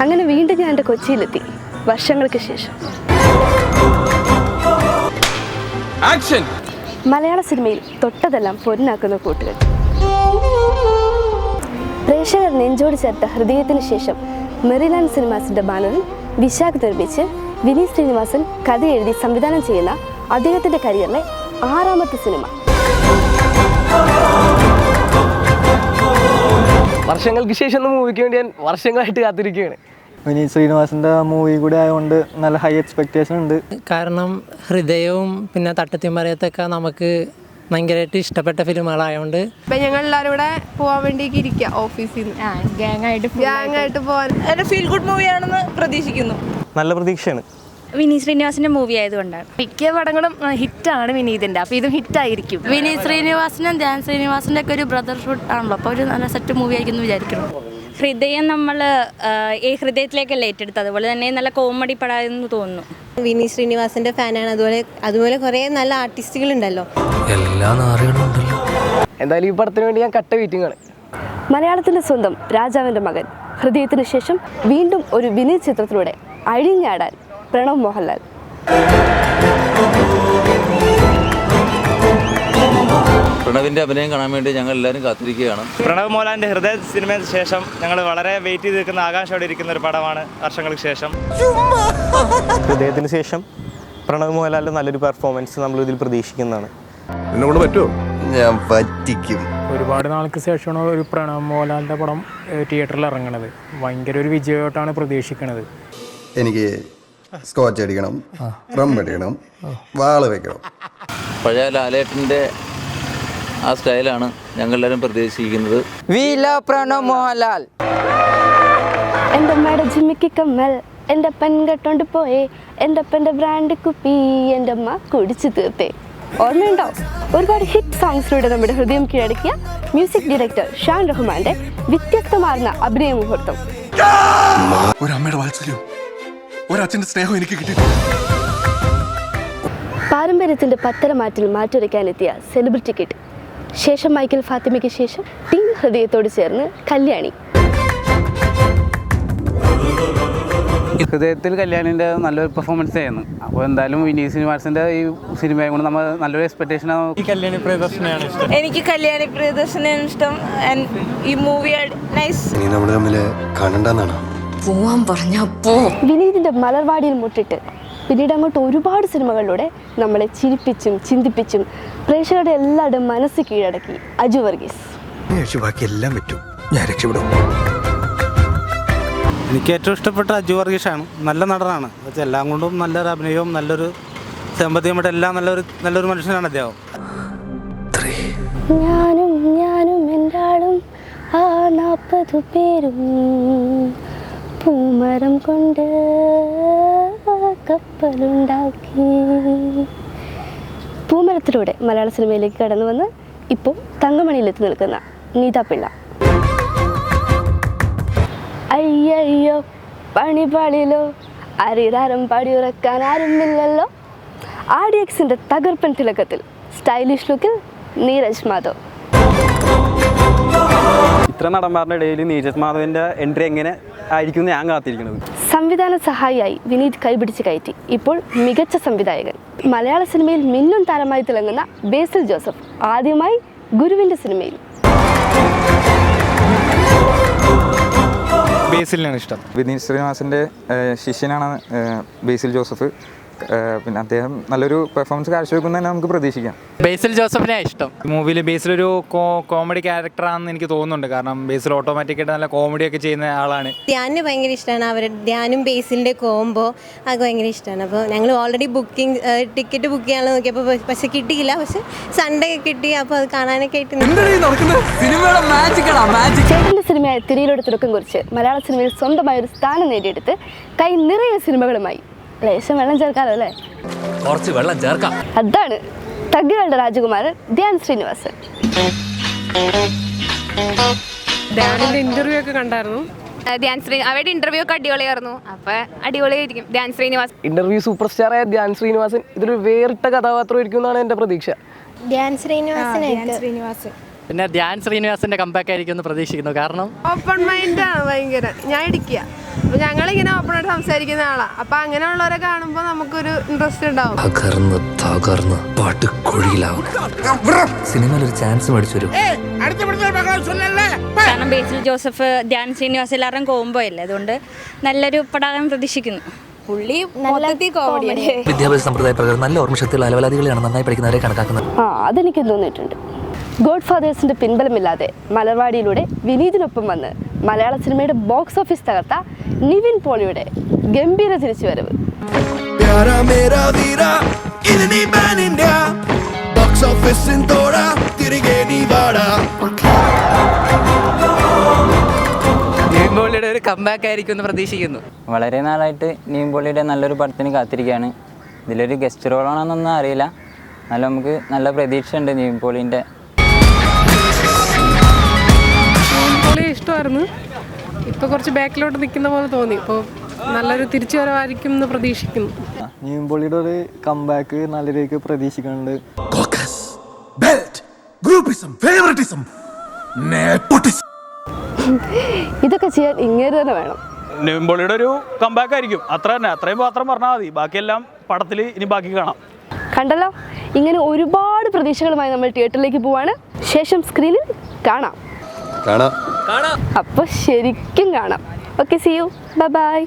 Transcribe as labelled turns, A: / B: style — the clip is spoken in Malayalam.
A: അങ്ങനെ വീണ്ടും ഞാൻ എന്റെ കൊച്ചിയിലെത്തി. വർഷങ്ങൾക്ക് ശേഷം. മലയാള സിനിമയിൽ തൊട്ടതെല്ലാം പൊന്നാക്കുന്ന കൂട്ടുകൾ. പ്രേക്ഷകർ നെഞ്ചോട് ചേർത്ത ഹൃദയത്തിന് ശേഷം മെറിലാൻഡ് സിനിമാസിന്റെ ബാനറിൽ വിശാഖ് നിർമ്മിച്ച് വിനീത് ശ്രീനിവാസൻ കഥ എഴുതി സംവിധാനം ചെയ്യുന്ന അദ്ദേഹത്തിന്റെ കരിയറിലെ ആറാമത്തെ സിനിമ.
B: വർഷങ്ങൾക്ക് ശേഷം ഒന്ന് മൂവിക്ക് വേണ്ടി ഞാൻ വർഷങ്ങളായിട്ട് കാത്തിരിക്കുകയാണ്.
C: വിനീത് ശ്രീനിവാസിന്റെ മൂവി കൂടി ആയതുകൊണ്ട് നല്ല ഹൈ എക്സ്പെക്റ്റേഷൻ ഉണ്ട്.
D: കാരണം ഹൃദയവും പിന്നെ തട്ടത്തിമറയത്തൊക്കെ നമുക്ക് ഭയങ്കരമായിട്ട് ഇഷ്ടപ്പെട്ട ഫിലിമുകളായതുകൊണ്ട്
E: ഇപ്പൊ ഞങ്ങൾ എല്ലാവരും കൂടെ പോകാൻ വേണ്ടിയൊക്കെ ഇരിക്കുക ഓഫീസിൽ നിന്ന്
F: ഗ്യാങ് ആയിട്ട്
E: ഗ്യാങ് ആയിട്ട്. പോവാൻ.
F: ഒരു ഫീൽ ഗുഡ് മൂവിയാണെന്ന് പ്രതീക്ഷിക്കുന്നു.
C: നല്ല പ്രതീക്ഷയാണ്.
F: വിനീത് ശ്രീനിവാസിന്റെ മൂവി ആയതുകൊണ്ടാണ്.
G: മിക്ക പടങ്ങളും ഹിറ്റാണ് വിനീതിന്റെ. അപ്പൊ ഇതും ഹിറ്റായിരിക്കും.
F: വിനീത് ശ്രീനിവാസിനും ധ്യാൻ ശ്രീനിവാസിന്റെ ഒക്കെ ഒരു ബ്രദർഹുഡ് ആണല്ലോ. അപ്പൊ ഒരു നല്ല സെറ്റ് മൂവി ആയിരിക്കും എന്ന് വിചാരിക്കുന്നു.
G: ഹൃദയം നമ്മൾ ഈ ഹൃദയത്തിലേക്കല്ലേ ഏറ്റെടുത്തത്. അതുപോലെ തന്നെ നല്ല കോമഡി പടമെന്ന് തോന്നുന്നു.
H: വിനീത് ശ്രീനിവാസിന്റെ ഫാനാണ്. അതുപോലെ അതുപോലെ കുറേ നല്ല ആർട്ടിസ്റ്റുകൾ ഉണ്ടല്ലോ
B: എന്തായാലും ഈ പടത്തിന് വേണ്ടി ഞാൻ കട്ട വെയിറ്റിംഗ് ആണ്
A: മലയാളത്തിന്റെ സ്വന്തം രാജാവിന്റെ മകൻ. ഹൃദയത്തിന് ശേഷം വീണ്ടും ഒരു വിനീത് ചിത്രത്തിലൂടെ അഴിഞ്ഞാടാൻ പ്രണവ് മോഹൻലാൽ.
I: പ്രണവിന്റെ അഭിനയം കാണാൻ വേണ്ടി ഞങ്ങൾ എല്ലാവരും കാത്തിരിക്കുകയാണ്.
J: പ്രണവ് മോഹൻലാലിന്റെ ഹൃദയ സിനിമയ്ക്ക് ശേഷം ഞങ്ങൾ വളരെ വെയിറ്റ് ചെയ്ത് നിൽക്കുന്ന ആകാംക്ഷയോടെ ഇരിക്കുന്ന ഒരു പടമാണ് വർഷങ്ങൾക്ക് ശേഷം.
C: ഹൃദയത്തിന് ശേഷം പ്രണവ് മോഹൻലാലിന്റെ നല്ലൊരു പെർഫോമൻസ് നമ്മൾ ഇതിൽ പ്രതീക്ഷിക്കുന്നതാണ്.
K: എന്നോട് പറ്റുമോ
I: ഞാൻ പറ്റിക്കും.
D: ഒരുപാട് നാൾക്ക് ശേഷമാണ് ഒരു പ്രണവ് മോഹൻലാലിന്റെ പടം തിയേറ്ററിൽ ഇറങ്ങണത്. ഭയങ്കര ഒരു വിജയമായിട്ടാണ് പ്രതീക്ഷിക്കുന്നത്
K: എനിക്ക് സ്കോച്ച് അടിക്കണം റം അടിക്കണം വാൾ വെക്കണം.
I: പഴയ ലാലേട്ടന്റെ ആ സ്റ്റൈലാണ് ഞങ്ങളെല്ലാവരും പ്രതീക്ഷിക്കുന്നത്
D: വി ലവ് പ്രണവ് മോഹൻലാൽ.
A: എന്റെ അമ്മയുടെ ജിമ്മിക്ക് കമ്മൽ എന്റെ അപ്പൻ കെട്ടോണ്ട് പോയേ എന്റെ അപ്പന്റെ ബ്രാൻഡ് കുപ്പി എന്റെ അമ്മ കുടിച്ചു തീർത്തേ. ഓർമ്മയുണ്ടോ? ഒരുപാട് ഹിറ്റ് സോങ്സിലൂടെ നമ്മുടെ ഹൃദയം കീഴടക്കിയ മ്യൂസിക് ഡയറക്ടർ ഷാൻ റഹ്മാന്റെ വ്യത്യസ്തമാർന്ന അഭിനയ മുഹൂർത്തം.
K: ഒരമ്മയുടെ വാത്സല്യം. ഒരച്ഛന്റെ സ്നേഹം എനിക്ക് കിട്ടി.
A: പാരമ്പര്യത്തിന്റെ പത്തരമാറ്റിൽ മാറ്റുരയ്ക്കാനെത്തിയ സെലിബ്രിറ്റി കിറ്റ്. ശേഷം മൈക്കൽ ഫാത്തിമയ്ക്ക് ശേഷം ടീം ഹൃദയത്തോട് ചേർന്ന് കല്യാണി.
D: ഹൃദയത്തിൽ കല്യാണിന്റെ നല്ലൊരു പെർഫോമൻസ് ആയിരുന്നു. അപ്പോൾ എന്തായാലും വിനീത് ശ്രീനിവാസിന്റെ ഈ സിനിമയും കൊണ്ട് നമ്മൾ നല്ലൊരു എക്സ്പെക്ടേഷൻ
J: ഈ കല്യാണി പ്രിയദർശനാണ് ഇഷ്ടം.
F: എനിക്ക് കല്യാണി പ്രിയദർശനാണ് ഇഷ്ടം. ഈ മൂവി നൈസ്
K: ഇനി നമ്മൾ തമ്മിൽ കാണണ്ടെന്നാണ്?
F: പോവാൻ പറഞ്ഞ പോ.
A: വിനീതിന്റെ മലർവാടിയിൽ മുട്ടിട്ട് പിന്നീട് അങ്ങോട്ട് ഒരുപാട് സിനിമകളിലൂടെ നമ്മളെ ചിരിപ്പിച്ചും ചിന്തിപ്പിച്ചും പ്രേക്ഷകരുടെ എല്ലാവരുടെയും മനസ്സ് കീഴടക്കി. അജു വർഗീസ്.
K: എല്ലാം പറ്റും ഞാൻ രക്ഷപ്പെടും.
C: എനിക്ക് ഏറ്റവും ഇഷ്ടപ്പെട്ട അജു വർഗീഷാണ് നല്ല നടനാണ്. എല്ലാം കൊണ്ടും നല്ലൊരു അഭിനയവും നല്ലൊരു സാമ്പത്തികമായിട്ട് എല്ലാം നല്ലൊരു നല്ലൊരു മനുഷ്യനാണ് അദ്ദേഹം.
A: ഞാനും ഞാനും എന്റെ ആളും ആ നാൽപ്പത് പേരും. പൂമരം കൊണ്ട് കപ്പലുണ്ടാക്കി. പൂമരത്തിലൂടെ മലയാള സിനിമയിലേക്ക് കടന്നു വന്ന് ഇപ്പോൾ തങ്കമണിയിലെത്തി നിൽക്കുന്ന നീത പിള്ള. അയ്യയ്യോ പണി പാളിയല്ലോ അരിതാരം പാടിയുറക്കാൻ ആരുമില്ലല്ലോ. ആർ ഡി എക്സിന്റെ തകർപ്പൻ തിളക്കത്തിൽ സ്റ്റൈലിഷ് ലുക്കിൽ നീരജ് മാധവ്.
C: ഇത്ര നടന്മാരുടെ ഇടയിൽ നീരജ് മാധവന്റെ എൻട്രി എങ്ങനെ ആയിരിക്കും ഞാൻ കാത്തിരിക്കുന്നത്.
A: സംവിധാന സഹായിയായി വിനീത് കൈപിടിച്ച് കയറ്റി. ഇപ്പോൾ മികച്ച സംവിധായകൻ. മലയാള സിനിമയിൽ മിന്നും താരമായി തിളങ്ങുന്ന ബേസിൽ ജോസഫ് ആദ്യമായി ഗുരുവിന്റെ സിനിമയിൽ.
J: ബേസിലിനാണ് ഇഷ്ടം.
C: വിനീത് ശ്രീനിവാസിന്റെ ശിഷ്യനാണ് ബേസിൽ ജോസഫ്. പിന്നെ അദ്ദേഹം നല്ലൊരു പെർഫോമൻസ് കാഴ്ചവെക്കുന്ന തന്നെ നമുക്ക് പ്രതീക്ഷിക്കാം.
D: ബേസിൽ ജോസഫിനെ ഇഷ്ടം.
J: മൂവിയിൽ ബേസിലൊരു കോമഡി ക്യാരക്ടറാണെന്ന് എനിക്ക് തോന്നുന്നുണ്ട്. കാരണം ബേസിൽ ഓട്ടോമാറ്റിക് ആയിട്ട് നല്ല കോമഡി ഒക്കെ ചെയ്യുന്ന ആളാണ്.
H: ധ്യാനിന് ഭയങ്കര ഇഷ്ടമാണ് അവർ ധ്യാനും ബേസിലിന്റെ കോംബോ അതൊക്കെ ഭയങ്കര ഇഷ്ടമാണ് അപ്പോൾ ഞങ്ങൾ ഓൾറെഡി ബുക്കിംഗ് ടിക്കറ്റ് ബുക്ക് ചെയ്യാൻ നോക്കിയപ്പോൾ പക്ഷെ കിട്ടിയില്ല. പക്ഷെ സൺഡേ കിട്ടി. അപ്പോൾ അത് കാണാനൊക്കെ ആയിട്ട്
A: ചേട്ടന്റെ സിനിമയായ തിരിയിലൂടെ തുടക്കം കുറിച്ച് മലയാള സിനിമയിൽ സ്വന്തമായ ഒരു സ്ഥാനം നേടിയെടുത്ത് കൈ നിറയെ സിനിമകളുമായി ലേശം വെള്ളം ചേർക്കാലോ അല്ലേ?
B: കുറച്ച് വെള്ളം ചേർക്കാം.
A: അതാണ്. തഗ്ഗുകളുടെ രാജകുമാരൻ ധ്യാൻ ശ്രീനിവാസൻ.
E: ഡാനിന്റെ ഇന്റർവ്യൂ ഒക്കെ കണ്ടായിരുന്നു.
G: ധ്യാൻ ശ്രീ അവരുടെ ഇന്റർവ്യൂ ഒക്കെ അടിപൊളിയായിരുന്നു. അപ്പൊ അടിപൊളിയായിരിക്കും. ധ്യാൻ ശ്രീനിവാസ്
B: ഇന്റർവ്യൂ സൂപ്പർ സ്റ്റാറായ ധ്യാൻ ശ്രീനിവാസൻ ഇതൊരു വേറിട്ട കഥാപാത്രമായിരിക്കും എന്നാണ് എന്റെ പ്രതീക്ഷ.
H: ധ്യാൻ ശ്രീനിവാസൻ.
F: ശ്രീനിവാസ്
D: പിന്നെ ധ്യാൻ ശ്രീനിവാസിന്റെ കമ്പാക്ക് ആയിരിക്കും എന്ന് പ്രതീക്ഷിക്കുന്നു. കാരണം
E: ഓപ്പൺ മൈൻഡാണ് ഭയങ്കര. ഞാൻ ഇടിക്കുക. അപ്പൊ ഞങ്ങളിങ്ങനെ ഓപ്പൺ ആയിട്ട് സംസാരിക്കുന്ന ആളാ. അപ്പൊ അങ്ങനെയുള്ളവരെ കാണുമ്പോൾ നമുക്കൊരു ഇൻട്രസ്റ്റ് ഉണ്ടാവും.
J: തകർന്ന് തകർന്ന് പാട്ട് കുഴിയിലാവും. സിനിമയിൽ ഒരു ചാൻസ് മേടിച്ചു വരും
G: കാരണം ബേസിൽ ജോസഫ് ധ്യാൻ ശ്രീനിവാസ് എല്ലാവരും കോംബോ അല്ലേ അതുകൊണ്ട് നല്ലൊരു പടാകം പ്രതീക്ഷിക്കുന്നു.
L: പുള്ളി മൊത്തത്തിൽ കോമഡിയാണ്
J: വിദ്യാഭ്യാസ സമ്പ്രദായ പ്രകാരം നല്ല ഓർമ്മശക്തിയുള്ള അലവലാദികളെയാണ് നന്നായി പഠിക്കുന്നവരെ കണക്കാക്കുന്നത്.
A: ആ അതെനിക്ക് തോന്നിയിട്ടുണ്ട്. ഗോഡ് ഫാദേഴ്സിന്റെ പിൻബലമില്ലാതെ മലർവാടിയിലൂടെ വിനീതിനൊപ്പം വന്ന് മലയാള സിനിമയുടെ ബോക്സ് ഓഫീസ് തകർത്ത നിവിൻ പോളിയുടെ ഗംഭീര തിരിച്ചുവരവ്.
F: ഒരു കമ്പാക്ക് ആയിരിക്കും എന്ന് പ്രതീക്ഷിക്കുന്നു.
M: വളരെ നാളായിട്ട് നീമ്പോളിയുടെ നല്ലൊരു പടത്തിന് കാത്തിരിക്കുകയാണ്. ഇതിലൊരു ഗസ്റ്റ് റോളാണെന്നൊന്നും അറിയില്ല. നല്ല നമുക്ക് നല്ല പ്രതീക്ഷയുണ്ട്
E: നീമ്പോളിന്റെ ഇഷ്ടമായിരുന്നു ഇപ്പൊ കുറച്ച് ബാക്കിലോട്ട് നിൽക്കുന്ന പോലെ തോന്നി. ഇപ്പോൾ നല്ലൊരു തിരിച്ചു വരവായിരിക്കും എന്ന് പ്രതീക്ഷിക്കുന്നു.
M: നീമ്പോളിയുടെ ഒരു കംബാക്ക് നല്ല രീതിക്ക് പ്രതീക്ഷിക്കുന്നുണ്ട്.
J: Caucus belt groupism favouritism nepotism
A: ഇതൊക്കെ ചെയ്യാൻ ഇങ്ങനെ തന്നെ വേണം.
M: നീമ്പോളിയുടെ ഒരു കംബാക്ക് ആയിരിക്കും. അത്ര തന്നെ. അത്രയും മാത്രം പറഞ്ഞാൽ മതി. ബാക്കിയെല്ലാം പടത്തിൽ ഇനി ബാക്കി കാണാം.
A: കണ്ടല്ലോ? ഇങ്ങനെ ഒരുപാട് പ്രതീക്ഷകളുമായി നമ്മൾ തിയേറ്ററിലേക്ക് പോവാണ്. ശേഷം സ്ക്രീനിൽ കാണാം.
J: കാണാം.
A: അപ്പോൾ ശരിക്കും കാണാം. Okay see you bye bye